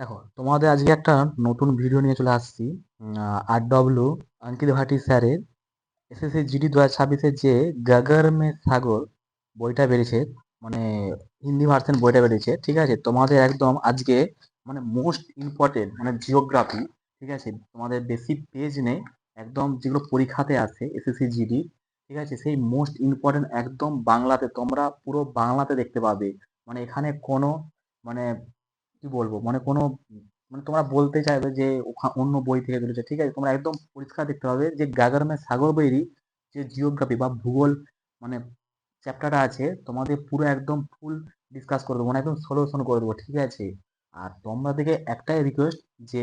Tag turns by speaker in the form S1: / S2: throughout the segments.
S1: দেখো, তোমাদের আজকে একটা নতুন ভিডিও নিয়ে চলে আসছি আর ডব্লিউ অঙ্কিত ভাটি স্যারের এসএসসি জিডি দু হাজার ছাব্বিশের যে গাগর মে সাগর বইটা বেরিয়েছে মানে হিন্দি ভার্সন বইটা বেরিয়েছে, ঠিক আছে? তোমাদের একদম আজকে মানে মোস্ট ইম্পর্টেন্ট মানে জিওগ্রাফি ঠিক আছে? তোমাদের বেশি পেজ নেই, একদম যেগুলো পরীক্ষাতে আসে এসএসসি জিডি ঠিক আছে? সেই মোস্ট ইম্পর্টেন্ট একদম বাংলাতে, তোমরা পুরো বাংলাতে দেখতে পাবে। মানে এখানে কোনো মানে কি বলব? মানে কোনো মানে তোমরা বলতে চাইবে যে অন্য বই থেকে বেরিয়েছে ঠিক আছে, তোমরা একদম পরিষ্কার দেখতে পাবে যে গাগর মে সাগর বইয়েরই যে জিওগ্রাফি বা ভূগোল মানে চ্যাপ্টারটা আছে, তোমাদের পুরো একদম ফুল ডিসকাস করে দেবো মানে একদম সলিউশন করে দেবো, ঠিক আছে? আর তোমরা থেকে একটাই রিকোয়েস্ট যে,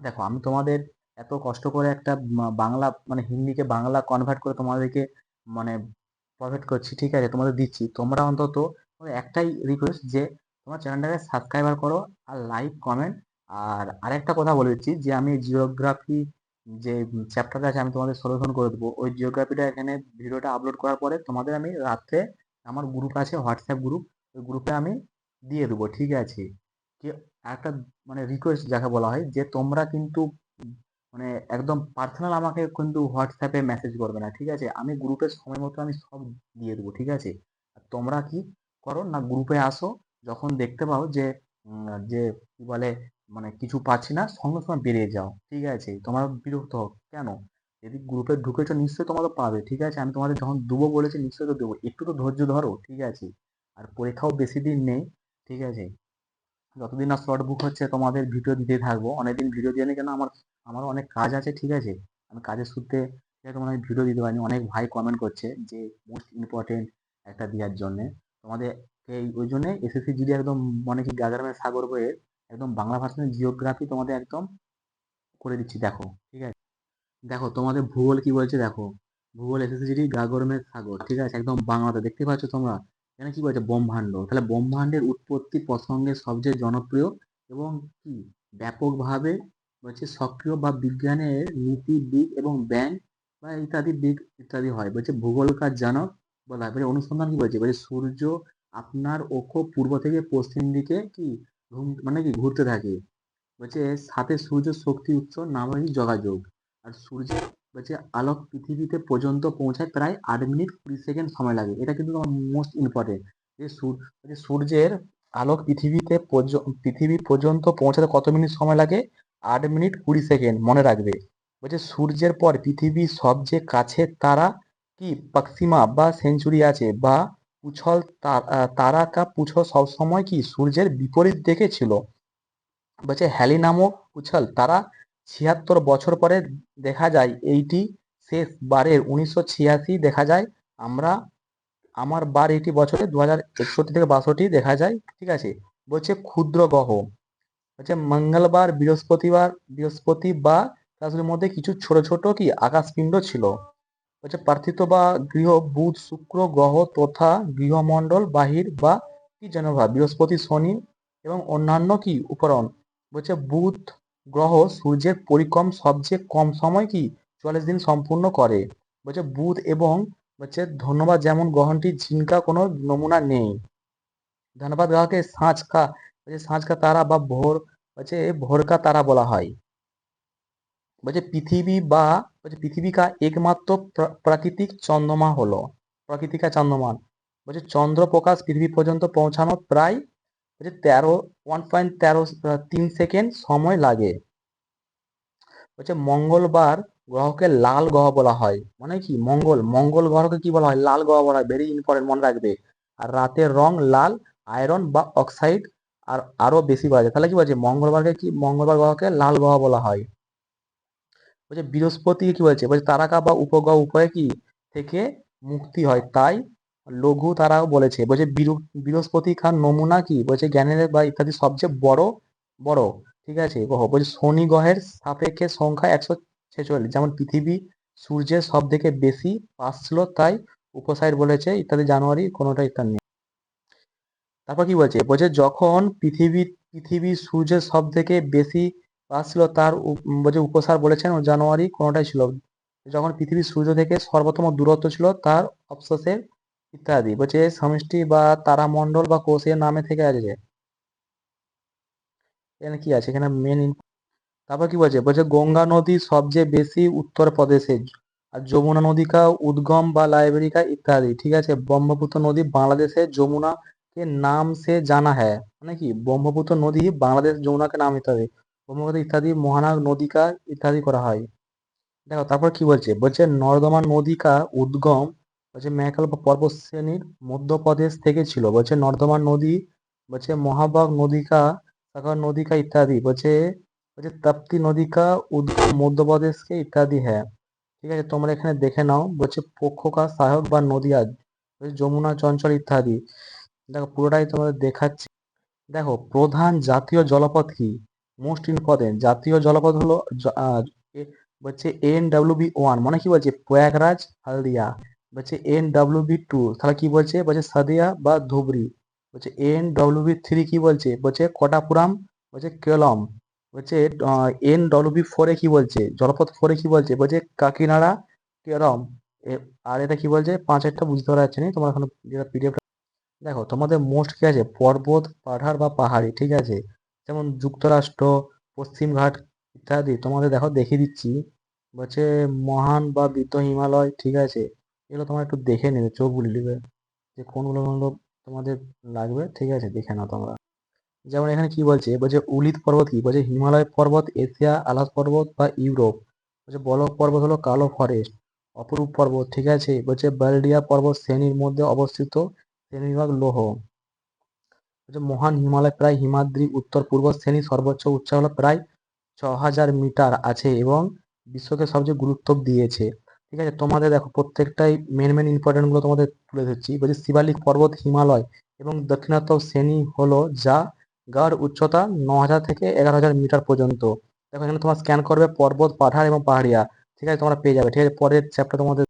S1: দেখো, আমি তোমাদের এত কষ্ট করে একটা বাংলা মানে হিন্দিকে বাংলা কনভার্ট করে তোমাদেরকে মানে প্রভাইড করছি, ঠিক আছে? তোমাদের দিচ্ছি। তোমরা অন্তত একটাই রিকোয়েস্ট যে তোমার চ্যানেলটাকে সাবস্ক্রাইবার করো আর লাইক কমেন্ট আর আরেকটা কথা বলে দিচ্ছি যে আমি জিওগ্রাফি যে চ্যাপ্টারটা আছে আমি তোমাদের সলিউশন করে দেবো। ওই জিওগ্রাফিটা এখানে ভিডিওটা আপলোড করার পরে তোমাদের আমি রাত্রে আমার গ্রুপ আছে হোয়াটসঅ্যাপ গ্রুপ ওই গ্রুপে আমি দিয়ে দেবো, ঠিক আছে? কি একটা মানে রিকোয়েস্ট যাকে বলা হয় যে তোমরা কিন্তু মানে একদম পার্সোনাল আমাকে কিন্তু হোয়াটসঅ্যাপে মেসেজ করবে না, ঠিক আছে? আমি গ্রুপে সময় মতো আমি সব দিয়ে দেবো, ঠিক আছে? আর তোমরা কি করো না গ্রুপে আসো যখন দেখতে পাও যে যে কি বলে মানে কিছু পাচ্ছি না, সঙ্গে সঙ্গে বেরিয়ে যাও, ঠিক আছে? তোমরা বিরক্ত হও কেন? যদি গ্রুপে ঢুকেছো, নিশ্চয়ই তোমরা তো পাবে, ঠিক আছে? আমি তোমাদের যখন দেবো বলেছি, নিশ্চয়ই তো দেবো। একটু তো ধৈর্য ধরো, ঠিক আছে? আর পরীক্ষাও বেশি দিন নেই, ঠিক আছে? যতদিন না স্লট বুক হচ্ছে, তোমাদের ভিডিও দিতে থাকব। অনেকদিন ভিডিও দিয়ে কেন? আমার, আমারও অনেক কাজ আছে, ঠিক আছে? আমি কাজের সূত্রে তোমার ভিডিও দিতে পারিনি। অনেক ভাই কমেন্ট করছে যে মোস্ট ইম্পর্টেন্ট একটা দেওয়ার জন্যে। তোমাদের এই ওই জন্যে এসএসসি জিডি একদম মানে কি গাজারামের সাগর বইয়ের একদম বাংলা ভার্সনের জিওগ্রাফি তোমাদের একদম করে দিচ্ছি, দেখো, ঠিক আছে? দেখো, তোমাদের ভূগোল কি বলছে দেখো, ভূগোল এসএসসি জিডি গাগরমের সাগর, ঠিক আছে? একদম বাংলাতে, দেখতে পাচ্ছ তোমরা? এখানে কি বলছে? ব্রহ্মাণ্ড। তাহলে ব্রহ্মাণ্ডের উৎপত্তি প্রসঙ্গে সবচেয়ে জনপ্রিয় এবং কি? ব্যাপকভাবে বলছে সক্রিয় বা বিজ্ঞানের নীতি, দিক এবং ব্যাংক বা ইত্যাদি দিক, ইত্যাদি হয়। বলছে ভূগোলকার জানক বলা হয় অনুসন্ধান কি বলছে? বলছে সূর্য আপনার অক্ষ পূর্ব থেকে পশ্চিম দিকে কি ঘুম- মানে কি ঘুরতে থাকে? বলছে, সাথে সূর্য শক্তি উৎস নামই যোগাযোগ। আর সূর্যের বলছে, আলোক পৃথিবীতে পর্যন্ত পৌঁছায় প্রায় আট মিনিট কুড়ি সেকেন্ড সময় লাগে। এটা কিন্তু মোস্ট ইম্পর্টেন্ট যে সূর- বলছে, সূর্যের আলোক পৃথিবীতে পৃথিবী পর্যন্ত পৌঁছাতে কত মিনিট সময় লাগে? আট মিনিট কুড়ি সেকেন্ড মনে রাখবে। বলছে, সূর্যের পর পৃথিবীর সবচেয়ে কাছের তারা কি? পাকসিমা বা সেঞ্চুরি আছে বা পুছল তা- আহ, তারা কা পুছল সবসময় কি সূর্যের বিপরীত দিকে ছিল? বলছে হ্যালি নামক উছল তারা ছিয়াত্তর বছর পরে দেখা যায় এইটি শেষ বারের উনিশশো ছিয়াশি দেখা যায়। আমরা আমার বার এইটি বছরে দু হাজার একষট্টি থেকে বাষট্টি দেখা যায় ঠিক আছে? বলছে ক্ষুদ্র গ্রহ। বলছে মঙ্গলবার বৃহস্পতিবার বৃহস্পতি বা তাদের মধ্যে কিছু ছোট ছোট কি আকাশপিণ্ড ছিল? বলছে পার্থিত বা গৃহ, বুধ, শুক্র, গ্রহ তথা গৃহমণ্ডল, বাহির বা কি যেন বৃহস্পতি, শনি এবং অন্যান্য কি উপকরণ? বলছে বুধ, গ্রহ, সূর্যের পরিক্রম সবচেয়ে কম সময় কি চল্লিশ দিন সম্পূর্ণ করে? বলছে বুধ এবং বলছে ধন্যবাদ যেমন গ্রহণটি ঝিনকা কোনো নমুনা নেই। ধন্যবাদ গ্রহকে সাঁচকা, বলছে সাঁচকা তারা বা ভোর, বলছে ভোরকা তারা বলা হয়। বলছে পৃথিবী বা বলছে, পৃথিবী কা একমাত্র প্রা- প্রাকৃতিক চন্দ্রমা হলো। প্রাকৃতিকা চন্দ্রমান বলছে, চন্দ্র প্রকাশ পৃথিবী পর্যন্ত পৌঁছানো প্রায়, বলছে, তেরো ওয়ান পয়েন্ট তেরো তিন সেকেন্ড সময় লাগে। বলছে, মঙ্গলবার গ্রহকে লাল গ্রহ বলা হয়। মানে কি? মঙ্গল। মঙ্গল গ্রহকে কি বলা হয়? লাল গ্রহ বলা হয়। ভেরি ইম্পর্টেন্ট মনে রাখবে। আর রাতের রং লাল আয়রন বা অক্সাইড আর আরও বেশি পাওয়া যায়। তাহলে কি বলছে? মঙ্গলবারকে কি? মঙ্গলবার গ্রহকে লাল গ্রহ বলা হয়। বলছে বৃহস্পতি কি বলছে? বলছে, তারকা বা উপগ্রহ উভয় কি থেকে মুক্তি হয়? তাই লঘু তারাও বলেছে। বলছে বৃহ- বৃহস্পতি খান নমুনা কি? বলছে, জ্ঞানের বা ইত্যাদি সবচেয়ে বড় বড়, ঠিক আছে, গ্রহ। বলছে, শনি গ্রহের সাপেক্ষে সংখ্যা একশো ছেচল্লিশ, যেমন পৃথিবী সূর্যের সব থেকে বেশি পাশ ছিল তাই উপসাইড বলেছে, ইত্যাদি জানুয়ারি কোনোটা ইত্যাদি নেই। তারপর কি বলছে? বলছে, যখন পৃথিবী পৃথিবী সূর্যের সব থেকে বেশি তা ছিল তার যে উপসার বলেছেন জানুয়ারি কোনোটাই ছিল যখন পৃথিবী সূর্য থেকে সর্বোত্তম দূরত্ব ছিল, তার অবশেষের ইত্যাদি, বলছে সমষ্টি বা তারামণ্ডল বা কোষের নামে থেকে আছে এখানে কি আছে? এখানে মেন তারপর কি বলছে? বলছে গঙ্গা নদী সবচেয়ে বেশি উত্তর প্রদেশে, আর যমুনা নদীকা, উদ্গম বা লাইব্রেরিকা ইত্যাদি, ঠিক আছে? ব্রহ্মপুত্র নদী বাংলাদেশে যমুনা কে নাম সে জানা হ্যাঁ মানে কি? ব্রহ্মপুত্র নদী বাংলাদেশ যমুনাকে নাম ইত্যাদি ব্রহ্মপুত্র ইত্যাদি মহানগর নদী কা ইত্যাদি করা হয়। দেখো, তারপর কি বলছে? বলছে নর্দমা নদী কা উদ্গম, বলছে মেকাল পর্বত শ্রেণির মধ্যপ্রদেশ থেকে ছিল। বলছে নর্দমা নদী, বলছে মহাবাগ নদী কা সাগর নদী কা ইত্যাদি। বলছে বলছে তাপ্তি নদী কা উদ্গম, মধ্যপ্রদেশকে ইত্যাদি হ্যাঁ। ঠিক আছে, তোমরা এখানে দেখে নাও। বলছে পক্ষকা সহায়ক বা নদীয়া যমুনা চঞ্চল ইত্যাদি। দেখো, পুরোটাই তোমাদের দেখাচ্ছি। দেখো, প্রধান জাতীয় জলপথ কি? মোস্ট ইম্পর্টেন্ট জাতীয় জলপথ হলো বলছে এন ডাব্লিউ বি ওয়ান মানে কি বলছে? প্রয়াগরাজ, হালদিয়া। বলছে এন ডাব্লিউ বি টু তাহলে কি বলছে? বলছে সাদিয়া বা ধুবড়ি। বলছে এন ডাব্লিউ বি থ্রি কি বলছে? বলছে কটাপুরাম বলছে কেলম। বলছে এন ডাব্লিউ বি ফোরে কি বলছে? জলপথ ফোরে কি বলছে? বলছে কাকিনাড়া, কেরম। আর এটা কি বলছে? পাঁচেরটা বুঝতে পারা যাচ্ছে না? তোমরা এখন যেটা পিডিএফ দেখো, তোমাদের মোস্ট কি আছে? পর্বত, পাহাড় বা পাহাড়ি, ঠিক আছে? যেমন যুক্তরাষ্ট্র পশ্চিমঘাট ইত্যাদি। তোমাদের দেখো, দেখিয়ে দিচ্ছি। বলছে, মহান বা বৃদ্ধ হিমালয়, ঠিক আছে? এগুলো তোমরা একটু দেখে নেবে, চোখ বুলিয়ে নেবে যে কোনগুলো কোনগুলো তোমাদের লাগবে, ঠিক আছে? দেখে নাও তোমরা। যেমন এখানে কি বলছে? বলছে, উলিত পর্বত কি? বলছে, হিমালয় পর্বত, এশিয়া, আলাস পর্বত বা ইউরোপ। বলছে বলক পর্বত হলো কালো ফরেস্ট, অপরূপ পর্বত, ঠিক আছে? বলছে, বালডিয়া পর্বত শ্রেণির মধ্যে অবস্থিত, শ্রেণীবিভাগ লৌহ। বলছে মহান হিমালয়, প্রায় হিমাদ্রি উত্তর পূর্ব শ্রেণি সর্বোচ্চ উচ্চ হলো প্রায় ছ হাজার মিটার আছে এবং বিশ্বকে সবচেয়ে গুরুত্ব দিয়েছে। ঠিক আছে, তোমাদের দেখো প্রত্যেকটাই মেন মেন ইম্পর্টেন্টগুলো তোমাদের তুলে ধরছি। বলছে শিবালিক পর্বত হিমালয় এবং দক্ষিণাত্য শ্রেণি হলো যা গড় উচ্চতা ন হাজার থেকে এগারো হাজার মিটার পর্যন্ত। দেখো, এখানে তোমার স্ক্যান করবে পর্বত, পাহাড় এবং পাহাড়িয়া। ঠিক আছে, তোমরা পেয়ে যাবে। ঠিক আছে, পরের চ্যাপ্টার তোমাদের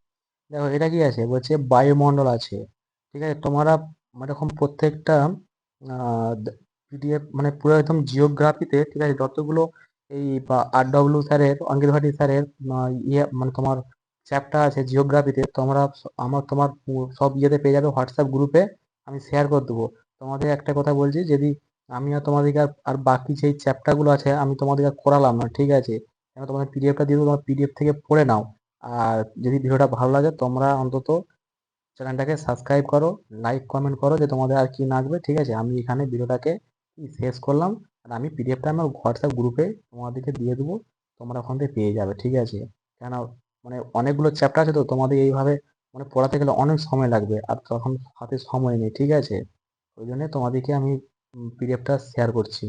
S1: দেখো, এটা কি আছে? বলছে বায়ুমণ্ডল আছে। ঠিক আছে, তোমরা এরকম প্রত্যেকটা পিডিএফ মানে পুরো একদম জিওগ্রাফিতে ঠিক আছে, যতগুলো এই আর ডব্লিউ স্যারের, অঙ্কিত ভাটি স্যারের ইয়ে মানে তোমার চ্যাপ্টার আছে জিওগ্রাফিতে তোমরা আমার তোমার সব ইয়েতে পেয়ে যাবে হোয়াটসঅ্যাপ গ্রুপে আমি শেয়ার করে দেবো। তোমাদের একটা কথা বলছি, যদি আমি আর তোমাদেরকে আর বাকি যেই চ্যাপ্টারগুলো আছে, আমি তোমাদেরকে করালাম না, ঠিক আছে? তোমাদের পিডিএফটা দিয়ে তোমার পিডিএফ থেকে পড়ে নাও। আর যদি ভিডিওটা ভালো লাগে, তোমরা অন্তত চ্যানেলটাকে সাবস্ক্রাইব করো লাইক কমেন্ট করো যে তোমাদের আর কি লাগবে, ঠিক আছে? আমি এখানে ভিডিওটাকে শেষ করলাম আর আমি পিডিএফটা আমার হোয়াটসঅ্যাপ গ্রুপে তোমাদেরকে দিয়ে দেবো, তোমরা ওখান থেকে পেয়ে যাবে, ঠিক আছে? কেন মানে অনেকগুলো চ্যাপ্টার আছে তো, তোমাদের এইভাবে মানে পড়াতে গেলে অনেক সময় লাগবে আর তখন হাতে সময় নেই, ঠিক আছে? ওই জন্য তোমাদেরকে আমি পিডিএফটা শেয়ার করছি।